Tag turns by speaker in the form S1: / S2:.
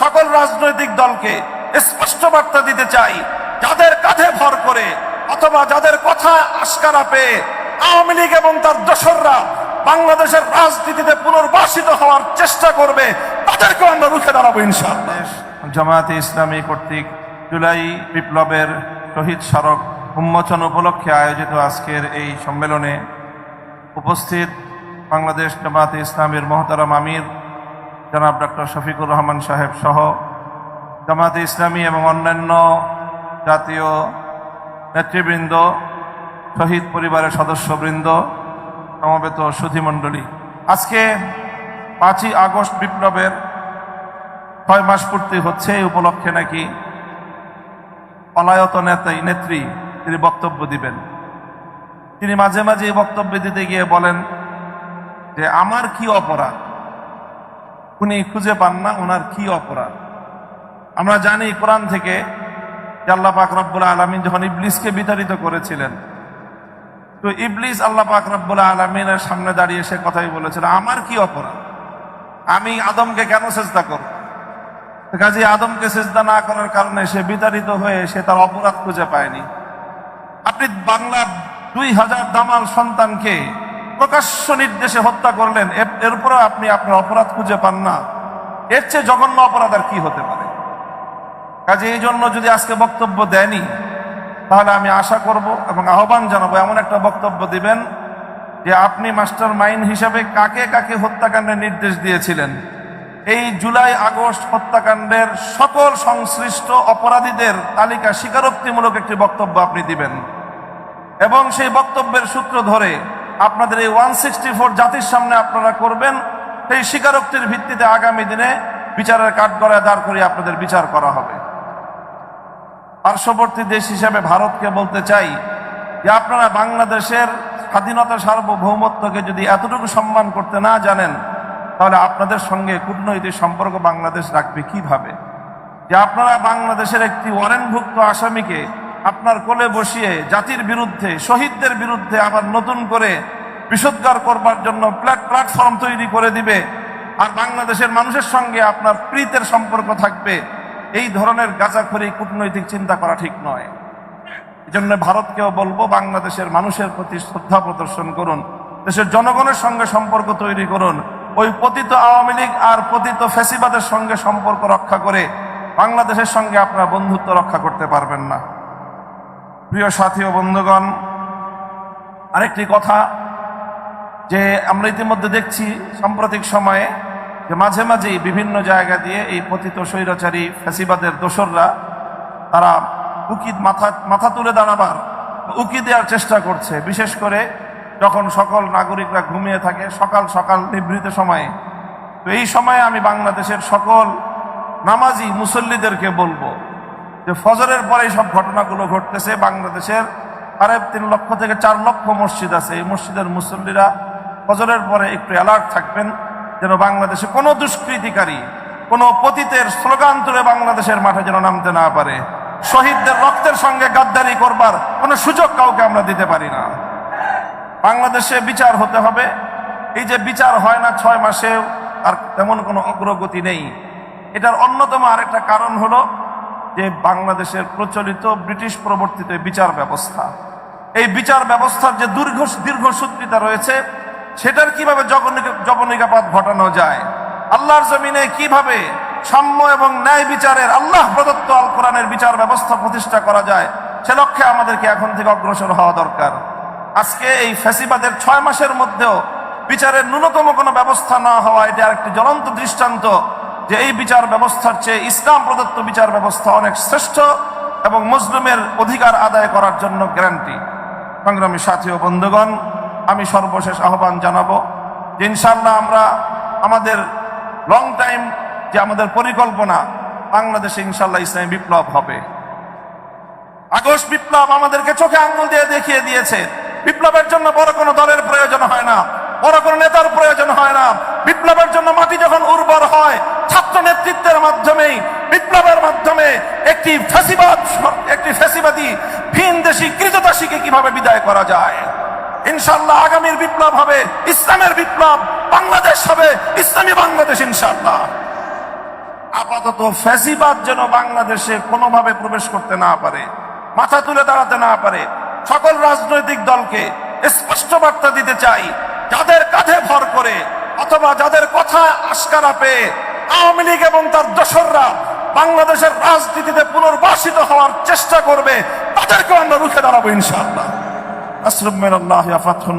S1: সকল রাজনৈতিক দলকে স্পষ্ট বার্তা দিতে চাই, যাদের কাঁধে ভর করে অথবা যাদের কথা আস্কারা পেয়ে আওয়ামী লীগ এবং তার দোসররা বাংলাদেশের রাজনীতিতে পুনর্বাসিত হওয়ার চেষ্টা করবে তাদেরকে আমরা রুখে দাঁড়াবো ইনশাআল্লাহ। জামায়াতে ইসলামী কর্তৃক জুলাই বিপ্লবের শহীদ স্মারক উন্মোচন উপলক্ষে আয়োজিত আজকের এই সম্মেলনে উপস্থিত বাংলাদেশ জামায়াতে ইসলামের মহতারাম আমির জনাব ডক্টর শফিকুর রহমান সাহেব সহ জামায়াতে ইসলামী এবং অন্যান্য জাতীয় নেতৃবৃন্দ, শহীদ পরিবারের সদস্যবৃন্দ, সমবেত সুধীমণ্ডলী। আজকে পাঁচই আগস্ট বিপ্লবের ছয় মাস পূর্তি হচ্ছে, এই উপলক্ষে নাকি পলায়ত নেতা নেত্রী তিনি বক্তব্য দিবেন। তিনি মাঝে মাঝে বক্তব্য দিতে গিয়ে বলেন যে, আমার কি অপরাধ? উনি খুঁজে পান না ওনার কি অপরাধ। আমরা জানি কোরআন থেকে আল্লাহ পাক রব্বুল আলমিন যখন ইবলিসকে বিতাড়িত করেছিলেন, তো ইবলিস আল্লাহ পাক রব্বুল আলমিনের সামনে দাঁড়িয়ে সে কথাই বলেছিল, আমার কি অপরাধ? আমি আদমকে কেন চেষ্টা করব? কাজে আদমকে চেষ্টা না করার কারণে সে বিতাড়িত হয়ে সে তার অপরাধ খুঁজে পায়নি। আপনি বাংলার দুই হাজার দামাল সন্তানকে প্রকাশ্য নির্দেশে হত্যা করলেন, এর- এরপরও আপনি আপনার অপরাধ খুঁজে পান না। এর চেয়ে জঘন্য অপরাধ আর কি হতে পারে? কাজে এই জন্য যদি আজকে বক্তব্য দেয়নি, তাহলে আমি আশা করব এবং আহ্বান জানাব, এমন একটা বক্তব্য দিবেন যে আপনি মাস্টার মাইন্ড হিসাবে কাকে কাকে হত্যাকাণ্ডের নির্দেশ দিয়েছিলেন। এই জুলাই আগস্ট হত্যাকাণ্ডের সকল সংশ্লিষ্ট অপরাধীদের তালিকা স্বীকারোক্তিমূলক একটি বক্তব্য আপনি দিবেন। এবং সেই বক্তব্যের সূত্র ধরে আপনাদের এই ওয়ান সিক্সটি ফোর জাতির সামনে আপনারা করবেন। সেই স্বীকারোক্তির ভিত্তিতে আগামী দিনে বিচারের কাঠগড়ায় দাঁড় করিয়ে আপনাদের বিচার করা হবে। পার্শ্ববর্তী দেশ হিসেবে ভারতকে বলতে চাই যে আপনারা বাংলাদেশের স্বাধীনতা সার্বভৌমত্বকে যদি এতটুকু সম্মান করতে না জানেন, তাহলে আপনাদের সঙ্গে কূটনৈতিক সম্পর্ক বাংলাদেশ রাখবে কীভাবে? যে আপনারা বাংলাদেশের একটি ওয়ারেন্টভুক্ত আসামিকে আপনার কোলে বসিয়ে জাতির বিরুদ্ধে, শহীদদের বিরুদ্ধে আবার নতুন করে বিশুদ্ধার করবার জন্য প্ল্যাট প্ল্যাটফর্ম তৈরি করে দিবে। আর বাংলাদেশের মানুষের সঙ্গে আপনার প্রীতের সম্পর্ক থাকবে। এই ধরনের গাঁজাখড়ি কূটনৈতিক চিন্তা করা ঠিক নয়। জন্য ভারতকেও বলব, বাংলাদেশের মানুষের প্রতি শ্রদ্ধা প্রদর্শন করুন। দেশের জনগণের সঙ্গে সম্পর্ক তৈরি করুন। ওই পতিত আওয়ামী লীগ আর পতিত ফেসিবাদের সঙ্গে সম্পর্ক রক্ষা করে বাংলাদেশের সঙ্গে আপনারা বন্ধুত্ব রক্ষা করতে পারবেন না। প্রিয় সাথী ও বন্ধুগণ, আরেকটি কথা যে আমরা ইতিমধ্যে দেখছি সাম্প্রতিক সময়ে যে মাঝে মাঝেই বিভিন্ন জায়গা দিয়ে এই পতিত স্বৈরাচারী ফ্যাসিবাদের দোসররা তারা উকিদ মাথা মাথা তুলে দাঁড়াবার উকি দেওয়ার চেষ্টা করছে। বিশেষ করে যখন সকল নাগরিকরা ঘুমিয়ে থাকে, সকাল সকাল নিভৃত সময়ে। তো এই সময়ে আমি বাংলাদেশের সকল নামাজি মুসল্লিদেরকে বলব যে ফজরের পরে সব ঘটনাগুলো ঘটতেছে বাংলাদেশের। সাড়ে তিন লক্ষ থেকে চার লক্ষ মসজিদ আছে। এই মসজিদের মুসল্লিরা ফজরের পরে একটু অ্যালার্ট থাকবেন যেন বাংলাদেশে কোনো দুষ্কৃতিকারী, কোনো পতিতের স্লোগান তুলে বাংলাদেশের মাঠে যেন নামতে না পারে। শহীদদের রক্তের সঙ্গে গাদ্দারি করবার কোনো সুযোগ কাউকে আমরা দিতে পারি না। বাংলাদেশে বিচার হতে হবে। এই যে বিচার হয় না ছয় মাসে আর তেমন কোনো অগ্রগতি নেই। এটার অন্যতম আরেকটা কারণ হলো যে বাংলাদেশের প্রচলিত ব্রিটিশ প্রবর্তিত বিচার ব্যবস্থা। এই বিচার ব্যবস্থার যে দীর্ঘ দীর্ঘসূত্রিতা রয়েছে, সেটার কীভাবে জবনিকা জবনিকাপাত ঘটানো যায়, আল্লাহর জমিনে কীভাবে সাম্য এবং ন্যায় বিচারের আল্লাহ প্রদত্ত আল কোরআনের বিচার ব্যবস্থা প্রতিষ্ঠা করা যায়, সে লক্ষ্যে আমাদেরকে এখন থেকে অগ্রসর হওয়া দরকার। আজকে এই ফ্যাসিবাদের ছয় মাসের মধ্যেও বিচারের ন্যূনতম কোনো ব্যবস্থা না হওয়া, এটা আরেকটি জ্বলন্ত দৃষ্টান্ত। যে এই বিচার ব্যবস্থার চেয়ে ইসলাম প্রদত্ত বিচার ব্যবস্থা অনেক শ্রেষ্ঠ এবং মুসলিমের অধিকার আদায় করার জন্য গ্যারান্টি। সংগ্রামী সাথী ও বন্ধুগণ, আমি সর্বশেষ আহ্বান জানাব যে ইনশাল্লাহ আমরা আমাদের লং টাইম যে আমাদের পরিকল্পনা, বাংলাদেশে ইনশাল্লাহ ইসলামী বিপ্লব হবে। আগস্ট বিপ্লব আমাদেরকে চোখে আঙ্গুল দিয়ে দেখিয়ে দিয়েছে। বিপ্লবের জন্য বড় কোনো দলের প্রয়োজন হয় না, বড় কোনো নেতার প্রয়োজন হয় না। বিপ্লবের জন্য মাটি যখন উর্বর হয় মাধ্যমেই বিপ্লবের মাধ্যমে একটি ফ্যাসিবাদ, একটি ফ্যাসিবাদী, ভিন দেশি কৃতদাসীকে কীভাবে বিদায় করা যায়? ইনশাল্লাহ আগামীর বিপ্লব হবে ইসলামের বিপ্লব, বাংলাদেশ হবে ইসলামী বাংলাদেশ ইনশাল্লাহ আপাতত ফ্যাসিবাদ যেন বাংলাদেশে কোনোভাবে প্রবেশ করতে না পারে, মাথা তুলে দাঁড়াতে না পারে, সকল রাজনৈতিক দলকে স্পষ্ট বার্তা দিতে চাই, যাদের কাঁধে ভর করে অথবা যাদের কথা আস্কারা পেয়ে আওয়ামী লীগ এবং তার দোসররা বাংলাদেশের রাজনীতিতে পুনর্বাসিত হওয়ার চেষ্টা করবে, তাদেরকেও আমরা রুখে দাঁড়াবো ইনশাআল্লাহ। আসরুম মিনাল্লাহি ফাতহুন